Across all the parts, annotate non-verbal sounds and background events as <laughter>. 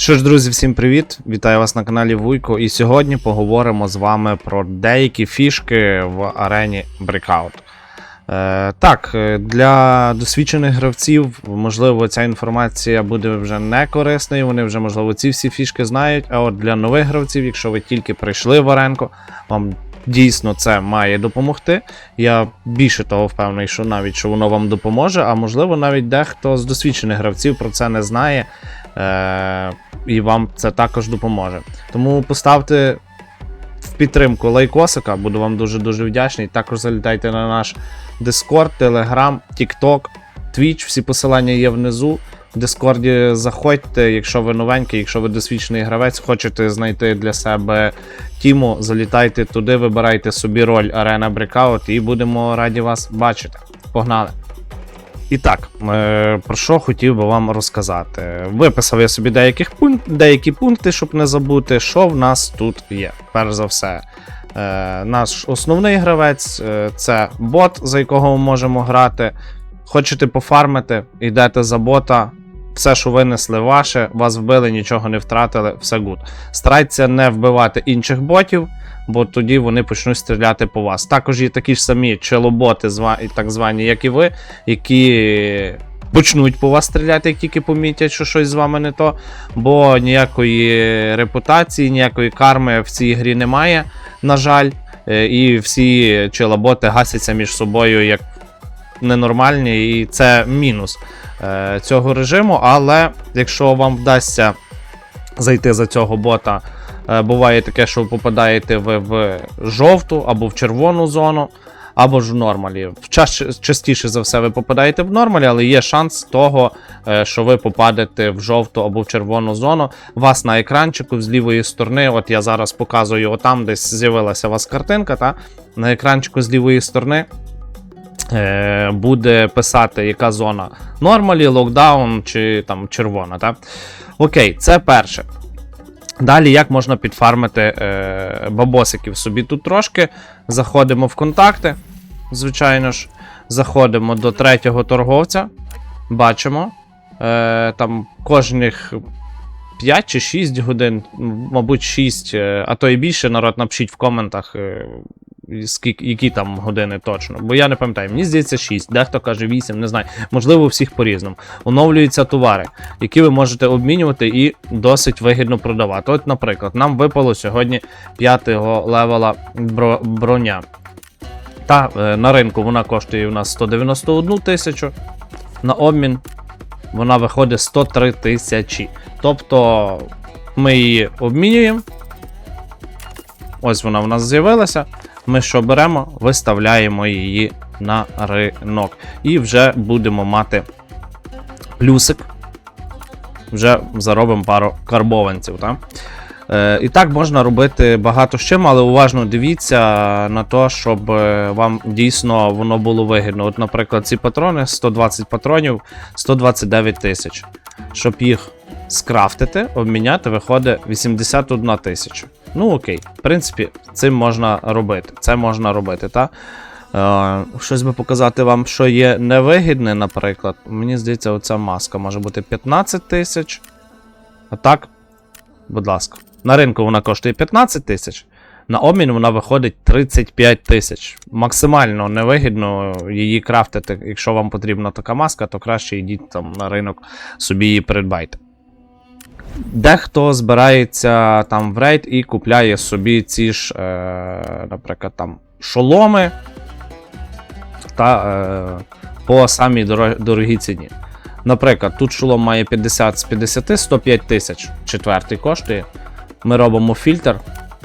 Що ж, друзі, всім привіт! Вітаю вас на каналі Вуйко. І сьогодні поговоримо з вами про деякі фішки в арені Breakout. Е, так, е, для досвідчених гравців, можливо, ця інформація буде вже не корисною, вони вже, можливо, ці всі фішки знають. А от для нових гравців, якщо ви тільки прийшли в аренку, вам дійсно це має допомогти. Я більше того впевнений, що навіть що воно вам допоможе, а можливо, навіть дехто з досвідчених гравців про це не знає. Е, і вам це також допоможе. Тому поставте в підтримку лайкосика, буду вам дуже-дуже вдячний. Також залітайте на наш Discord, Telegram, TikTok, Twitch, всі посилання є внизу. В Дискорді заходьте, якщо ви новенький, якщо ви досвідчений гравець, хочете знайти для себе тіму, залітайте туди, вибирайте собі роль Arena Breakout і будемо раді вас бачити. Погнали! І так, е, про що хотів би вам розказати. Виписав я собі деяких пункт, деякі пункти, щоб не забути, що в нас тут є. Перш за все, е, наш основний гравець е, це бот, за якого ми можемо грати. Хочете пофармити, йдете за бота. Все, що винесли ваше, вас вбили, нічого не втратили, все гуд. Старайтеся не вбивати інших ботів, бо тоді вони почнуть стріляти по вас. Також є такі ж самі челоботи, так звані, як і ви, які почнуть по вас стріляти, як тільки помітять, що щось з вами не то. Бо ніякої репутації, ніякої карми в цій грі немає, на жаль. Е, І всі челоботи гасяться між собою як ненормальні, і це мінус е, цього режиму. Але якщо вам вдасться зайти за цього бота, е, буває таке, що ви попадаєте ви в жовту або в червону зону. Або ж в нормалі. Частіше за все ви попадаєте в нормалі, але є шанс того, е, що ви попадете в жовту або в червону зону. Вас на екранчику з лівої сторони, от я зараз показую, отам десь з'явилася у вас картинка, та? на екранчику з лівої сторони буде писати, яка зона нормалі, локдаун чи там червона. Та? Окей, це перше. Далі, як можна підфармити е, бабосиків собі тут трошки. Заходимо в контакти, звичайно ж. Заходимо до третього торговця. Бачимо. Е, там кожних 5 чи 6 годин, мабуть, 6, е, а то і більше народ напишіть в коментах, е, скільки, які там години точно. Бо я не пам'ятаю, мені здається 6, дехто каже 8, не знаю. Можливо, у всіх по-різному. Оновлюються товари, які ви можете обмінювати і досить вигідно продавати. От, наприклад, нам випало сьогодні 5-го левела бро- броня. Та е, на ринку вона коштує у нас 191 тисячу. На обмін вона виходить 103 тисячі. Тобто ми її обмінюємо. Ось вона в нас з'явилася. Ми що беремо, виставляємо її на ринок. І вже будемо мати плюсик. Вже заробимо пару карбованців. Так? Е, і так можна робити багато з чим, але уважно дивіться на те, щоб е, вам дійсно воно було вигідно. От, наприклад, ці патрони 120 патронів, 129 тисяч. Щоб їх скрафтити, обміняти, виходить 81 тисяча. Ну окей, в принципі, цим можна робити. Це можна робити, та? Е, щось би показати вам, що є невигідне, наприклад. Мені здається, оця маска може бути 15 тисяч. А так, будь ласка. На ринку вона коштує 15 тисяч. На обмін вона виходить 35 тисяч. Максимально невигідно її крафтити. Якщо вам потрібна така маска, то краще йдіть там на ринок, собі її придбайте. Дехто збирається там в рейд і купляє собі ці ж, е, наприклад, там шоломи та е, по самій доро- дорогій ціні. Наприклад, тут шолом має 50 з 50, 105 тисяч. Четвертий коштує. Ми робимо фільтр,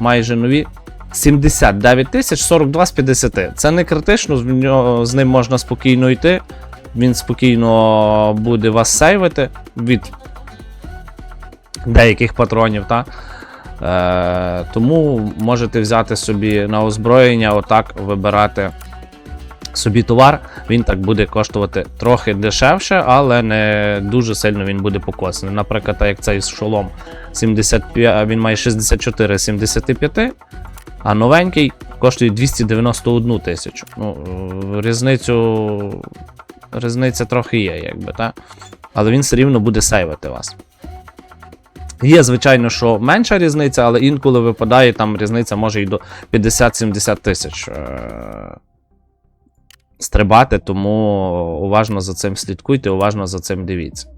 майже нові. 79 тисяч 42 з 50. Це не критично, з, нього, з ним можна спокійно йти. Він спокійно буде вас сейвити від деяких патронів. Та? Е, тому можете взяти собі на озброєння, отак вибирати собі товар. Він так буде коштувати трохи дешевше, але не дуже сильно він буде покосаний. Наприклад, як цей шолом 75, він має 64 75 а новенький коштує 291 тисячу. Ну, е, різницю. Різниця трохи є, якби, так? Але він все рівно буде сейвити вас. Є, звичайно, що менша різниця, але інколи випадає там різниця може і до 50-70 тисяч е- стрибати, тому уважно за цим слідкуйте, уважно за цим дивіться.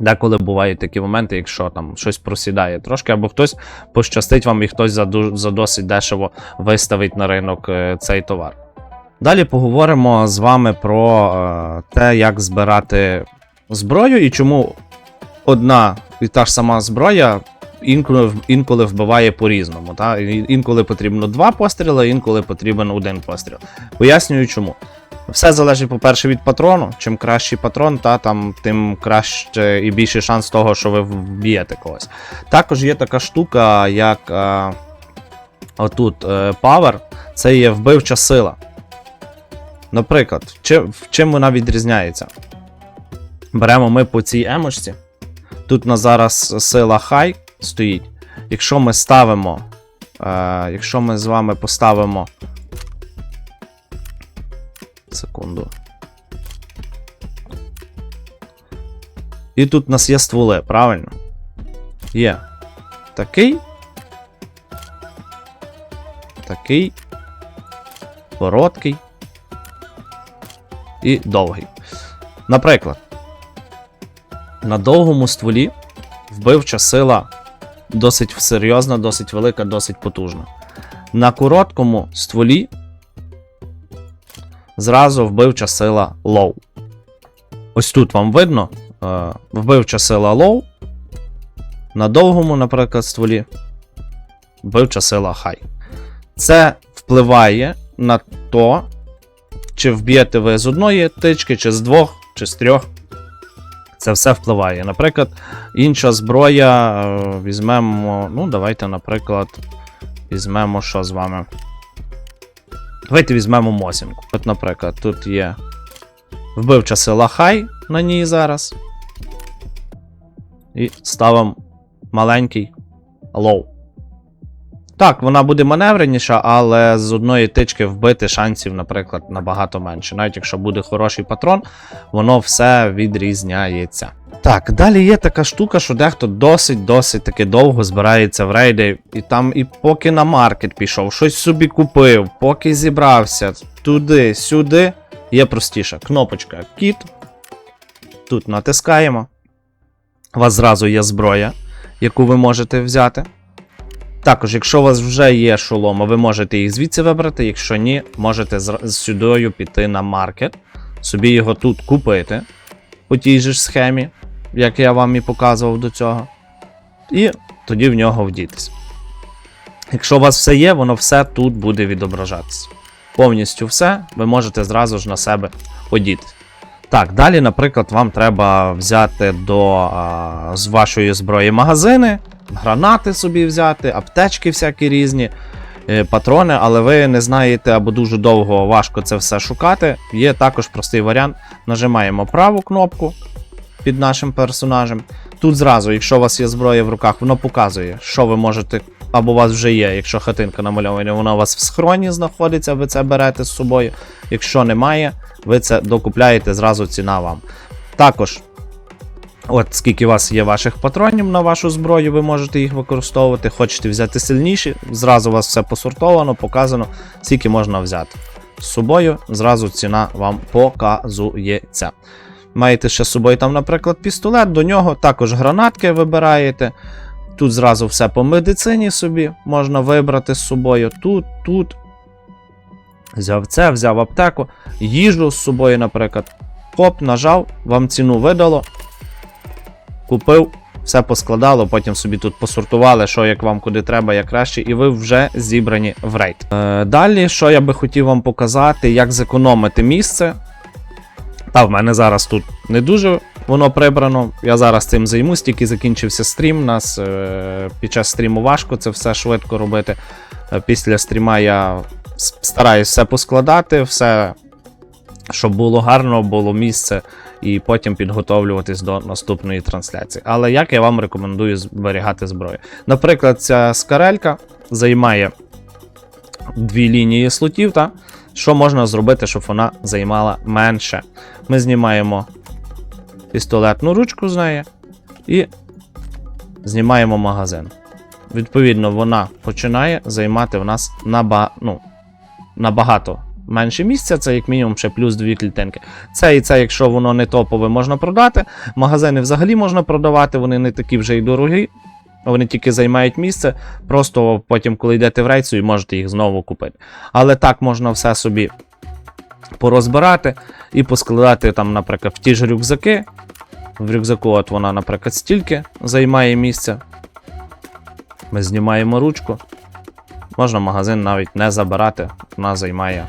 Деколи бувають такі моменти, якщо там щось просідає трошки, або хтось пощастить вам і хтось за, досить дешево виставить на ринок е, цей товар. Далі поговоримо з вами про е, те, як збирати зброю і чому одна і та ж сама зброя інколи, інколи вбиває по-різному. Та? Інколи потрібно два постріли, інколи потрібен один постріл. Пояснюю чому. Все залежить, по-перше, від патрону. Чим кращий патрон, та, там, тим краще і більший шанс того, що ви вб'єте когось. Також є така штука, як е, отут е, Power, це є вбивча сила. Наприклад, чи, чим вона відрізняється? Беремо ми по цій емочці. Тут на зараз сила хай стоїть. Якщо ми ставимо. Е, якщо ми з вами поставимо. Секунду. І тут у нас є стволи, правильно? Є. Такий. Такий. Короткий. І довгий. Наприклад, на довгому стволі вбивча сила досить серйозна, досить велика, досить потужна. На короткому стволі зразу вбивча сила лоу. Ось тут вам видно е, вбивча сила лоу. На довгому, наприклад, стволі вбивча сила хай. Це впливає на то, чи вб'єте ви з одної тички, чи з двох, чи з трьох. Це все впливає. Наприклад, інша зброя. е, Візьмемо. Ну, давайте, наприклад, візьмемо що з вами. Давайте візьмемо Мосінку. От, наприклад, тут є вбивча сила хай на ній зараз. І ставимо маленький лоу. Так, вона буде маневреніша, але з одної тички вбити шансів, наприклад, набагато менше. Навіть якщо буде хороший патрон, воно все відрізняється. Так, далі є така штука, що дехто досить-досить таки довго збирається в рейди, і там і поки на маркет пішов, щось собі купив, поки зібрався туди, сюди. Є простіша кнопочка Кіт. Тут натискаємо. У вас зразу є зброя, яку ви можете взяти. Також, якщо у вас вже є шоломи, ви можете їх звідси вибрати. Якщо ні, можете з сюди піти на маркет, собі його тут купити по тій же ж схемі, як я вам і показував до цього. І тоді в нього вдітись. Якщо у вас все є, воно все тут буде відображатися. Повністю все ви можете зразу ж на себе одіти. Так, далі, наприклад, вам треба взяти до а, з вашої зброї магазини, гранати собі взяти, аптечки всякі різні, е, патрони, але ви не знаєте або дуже довго важко це все шукати. Є також простий варіант. Нажимаємо праву кнопку під нашим персонажем. Тут зразу, якщо у вас є зброя в руках, воно показує, що ви можете, або у вас вже є, якщо хатинка намальована, вона у вас в схроні знаходиться, ви це берете з собою. Якщо немає, ви це докупляєте, зразу ціна вам. Також, от скільки у вас є ваших патронів на вашу зброю, ви можете їх використовувати. Хочете взяти сильніші, зразу у вас все посортовано, показано, скільки можна взяти. З собою зразу ціна вам показується. Маєте ще з собою там, наприклад, пістолет, до нього також гранатки вибираєте. Тут зразу все по медицині собі можна вибрати з собою. Тут, тут. Взяв це, взяв аптеку, їжу з собою, наприклад. Хоп, нажав, вам ціну видало. Купив, все поскладало, потім собі тут посортували, що як вам куди треба, як краще, і ви вже зібрані в рейд. Е, далі, що я би хотів вам показати, як зекономити місце. Та в мене зараз тут не дуже воно прибрано. Я зараз цим займусь, тільки закінчився стрім. Нас е, під час стріму важко це все швидко робити. Е, після стріма я стараюсь все поскладати, все, щоб було гарно, було місце, і потім підготовлюватись до наступної трансляції. Але як я вам рекомендую зберігати зброю? Наприклад, ця скарелька займає дві лінії слотів, та? що можна зробити, щоб вона займала менше. Ми знімаємо пістолетну ручку з неї і знімаємо магазин. Відповідно, вона починає займати в нас наба... ну, набагато менше місця, це як мінімум ще плюс дві клітинки. Це і це, якщо воно не топове, можна продати. Магазини взагалі можна продавати, вони не такі вже й дорогі. Вони тільки займають місце, просто потім, коли йдете в рейсу, і можете їх знову купити. Але так можна все собі порозбирати і поскладати там, наприклад, в ті ж рюкзаки. В рюкзаку, от вона, наприклад, стільки займає місце. Ми знімаємо ручку. Можна магазин навіть не забирати, вона займає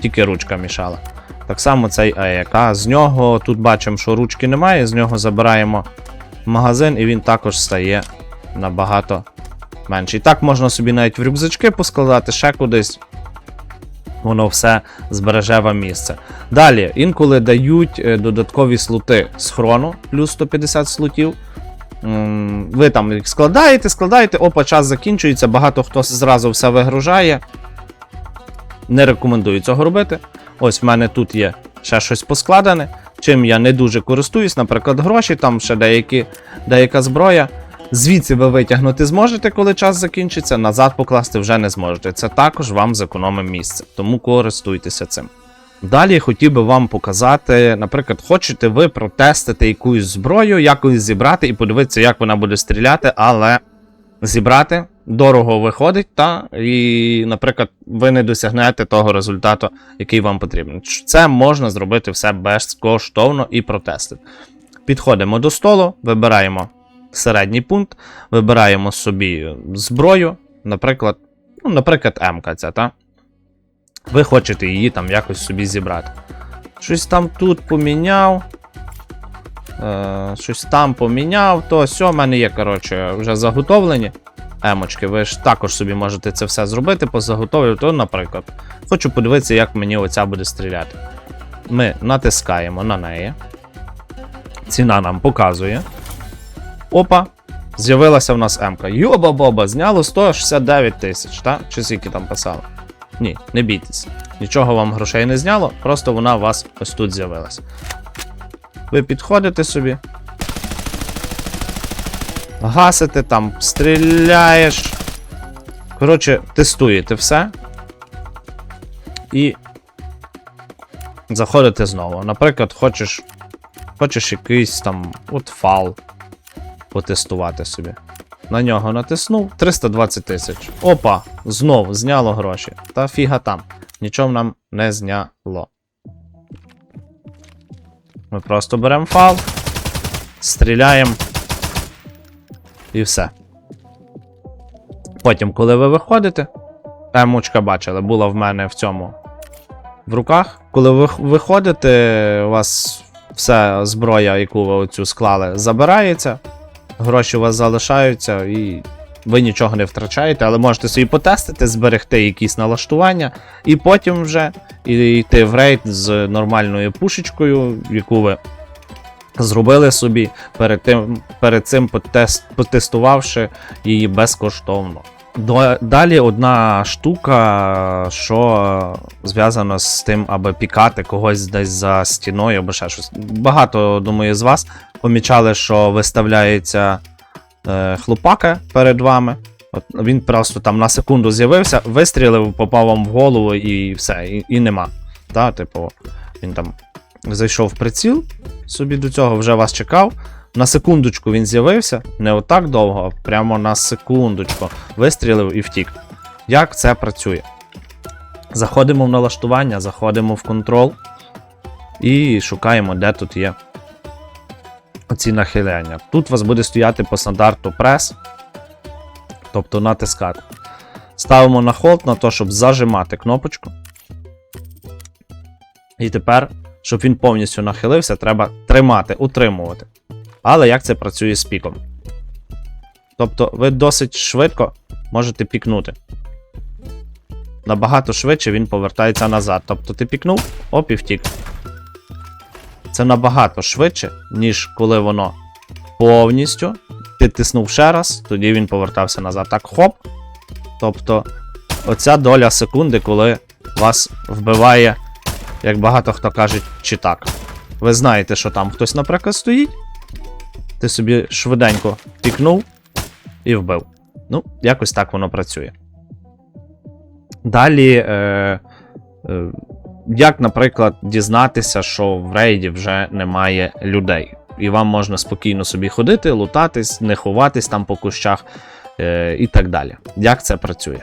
тільки ручка мішала. Так само цей АЕК. З нього тут бачимо, що ручки немає, з нього забираємо магазин, і він також стає набагато менший. Так можна собі навіть в рюкзачки поскладати, ще кудись. Воно все збереже вам місце. Далі, інколи дають е, додаткові слоти з хрону, плюс 150 слотів. Ви там їх складаєте, складаєте, опа, час закінчується, багато хто зразу все вигружає. Не рекомендую цього робити. Ось в мене тут є ще щось поскладене, чим я не дуже користуюсь, наприклад, гроші, там ще деякі, деяка зброя. Звідси ви витягнути зможете, коли час закінчиться, назад покласти вже не зможете. Це також вам зекономить місце, тому користуйтеся цим. Далі хотів би вам показати, наприклад, хочете ви протестити якусь зброю, якось зібрати і подивитися, як вона буде стріляти, але зібрати дорого виходить, та і, наприклад, ви не досягнете того результату, який вам потрібен. Це можна зробити все безкоштовно і протестити. Підходимо до столу, вибираємо середній пункт, вибираємо собі зброю, наприклад, ну, наприклад, М ця, та? Ви хочете її там якось собі зібрати. Щось там тут поміняв. Е, щось там поміняв, то все, в мене є, коротше, вже заготовлені емочки. Ви ж також собі можете це все зробити по заготовлю. То, наприклад, хочу подивитися, як мені оця буде стріляти. Ми натискаємо на неї. Ціна нам показує. Опа, з'явилася в нас М-ка. Йоба-боба, зняло 169 тисяч, так? Чи скільки там писало? Ні, не бійтесь. Нічого вам грошей не зняло, просто вона у вас ось тут з'явилася. Ви підходите собі. Гасите там, стріляєш. Коротше, тестуєте все. І заходите знову. Наприклад, хочеш. Хочеш якийсь там от фал потестувати собі. На нього натиснув 320 тисяч. Опа, знов зняло гроші. Та фіга там. Нічого нам не зняло. Ми просто беремо фал, стріляємо. І все. Потім, коли ви виходите, емочка бачили, була в мене в цьому в руках. Коли ви виходите, у вас вся зброя, яку ви оцю склали, забирається гроші у вас залишаються, і ви нічого не втрачаєте, але можете собі потестити, зберегти якісь налаштування, і потім вже йти в рейд з нормальною пушечкою, яку ви зробили собі, перед, тим, перед цим потест, потестувавши її безкоштовно. Далі одна штука, що зв'язана з тим, аби пікати когось десь за стіною або ще щось. Багато, думаю, з вас помічали, що виставляється е, хлопака перед вами. От він просто там на секунду з'явився, вистрілив, попав вам в голову і все, і, і нема. Та, типу, він там зайшов в приціл, собі до цього вже вас чекав. На секундочку він з'явився, не отак довго, а прямо на секундочку. Вистрілив і втік. Як це працює? Заходимо в налаштування, заходимо в контрол і шукаємо, де тут є оці нахилення. Тут у вас буде стояти по стандарту прес, тобто натискати. Ставимо на холд на те, щоб зажимати кнопочку. І тепер, щоб він повністю нахилився, треба тримати, утримувати. Але як це працює з піком? Тобто ви досить швидко можете пікнути. Набагато швидше він повертається назад. Тобто ти пікнув, оп і втік. Це набагато швидше, ніж коли воно повністю. Ти тиснув ще раз, тоді він повертався назад. Так, хоп. Тобто, оця доля секунди, коли вас вбиває, як багато хто каже, чи так. Ви знаєте, що там хтось, наприклад, стоїть. ти собі швиденько пікнув і вбив. Ну, якось так воно працює. Далі, е, е, як, наприклад, дізнатися, що в рейді вже немає людей, і вам можна спокійно собі ходити, лутатись, не ховатись там по кущах е, і так далі. Як це працює?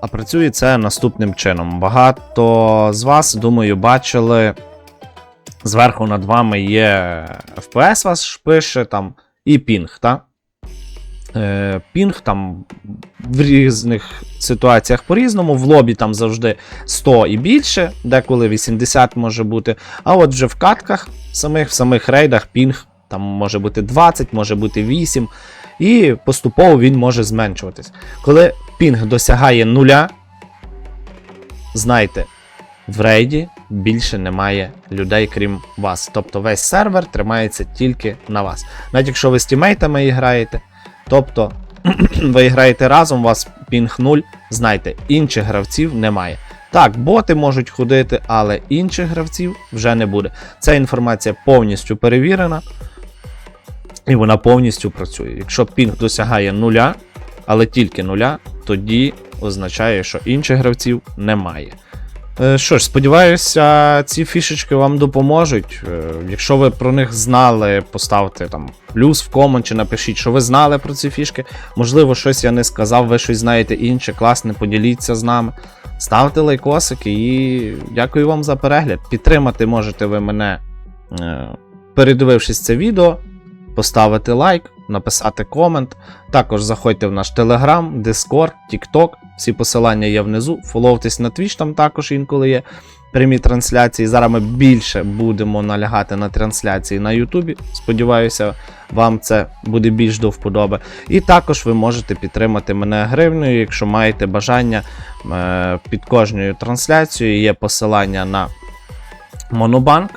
А працює це наступним чином. Багато з вас, думаю, бачили. Зверху над вами є FPS вас пише там і пінг, так? Е, пінг там в різних ситуаціях по-різному. В лобі там завжди 100 і більше, деколи 80 може бути. А от вже в катках, самих, в самих рейдах пінг там може бути 20, може бути 8. І поступово він може зменшуватись. Коли пінг досягає нуля, знайте, в рейді більше немає людей, крім вас. Тобто весь сервер тримається тільки на вас. Навіть якщо ви з тімейтами граєте, тобто <clears throat> ви граєте разом, у вас пінг 0, знайте, інших гравців немає. Так, боти можуть ходити, але інших гравців вже не буде. Ця інформація повністю перевірена. І вона повністю працює. Якщо пінг досягає нуля, але тільки нуля, тоді означає, що інших гравців немає. Е, Що ж, сподіваюся, ці фішечки вам допоможуть. Е, Якщо ви про них знали, поставте там плюс в комент чи напишіть, що ви знали про ці фішки. Можливо, щось я не сказав, ви щось знаєте інше, класне, поділіться з нами. Ставте лайкосики і дякую вам за перегляд. Підтримати можете ви мене, е, передивившись це відео, поставити лайк, написати комент. Також заходьте в наш Telegram, Discord, TikTok. Всі посилання є внизу. Фоловтесь на Twitch, там також інколи є прямі трансляції. Зараз ми більше будемо налягати на трансляції на Ютубі. Сподіваюся, вам це буде більш до вподоби. І також ви можете підтримати мене гривнею, якщо маєте бажання. Е, Під кожною трансляцією є посилання на Монобанк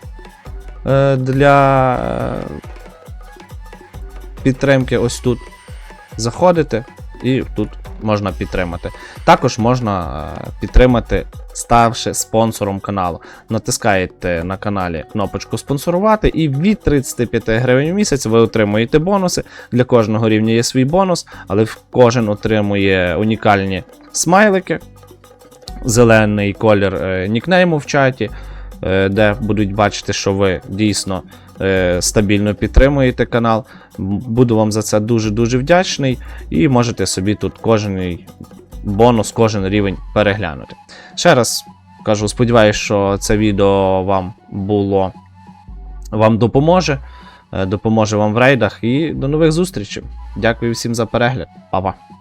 е, для е, підтримки. Ось тут заходите і тут можна підтримати. Також можна е, підтримати, ставши спонсором каналу. Натискаєте на каналі кнопочку спонсорувати, і від 35 гривень в місяць ви отримуєте бонуси. Для кожного рівня є свій бонус, але кожен отримує унікальні смайлики, зелений колір е, нікнейму в чаті, е, де будуть бачити, що ви дійсно е, стабільно підтримуєте канал. Буду вам за це дуже-дуже вдячний. І можете собі тут кожен бонус, кожен рівень переглянути. Ще раз кажу, сподіваюся, що це відео вам було вам допоможе. е, Допоможе вам в рейдах і до нових зустрічей. Дякую всім за перегляд. Па-па.